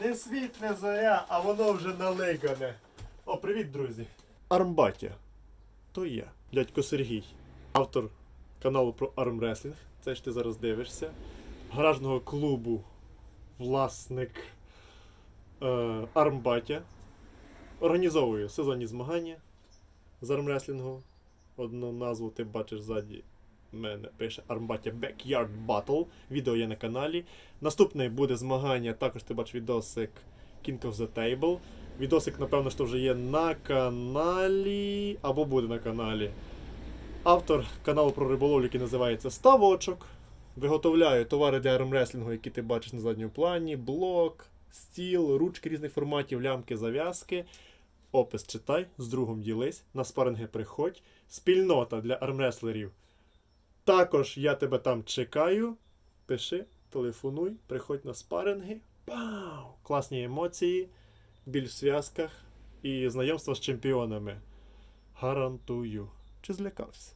Не світ, не зоря, а воно вже налигане. О, привіт, друзі. Армбатя. То я, дядько Сергій, автор каналу про армреслінг. Це ж ти зараз дивишся. Гаражного клубу, власник е, Армбатя. Організовую сезонні змагання з армреслінгу. Одну назву ти бачиш ззаді мене пише Армбатя Backyard Battle. Відео є на каналі. Наступне буде змагання, також ти бачиш відосик King of the Table. Відосик, напевно, що вже є на каналі або буде на каналі. Автор каналу про риболовлю, який називається Ставочок. Виготовляю товари для армреслінгу, які ти бачиш на задньому плані: блок, стіл, ручки різних форматів, лямки, зав'язки. Опис читай, з другом ділись, на спаринги приходь. Спільнота для армреслерів. Також я тебе там чекаю. Пиши, телефонуй, приходь на спаринги. Пау! Класні емоції, біль в зв'язках і знайомство з чемпіонами. Гарантую. Чи злякався?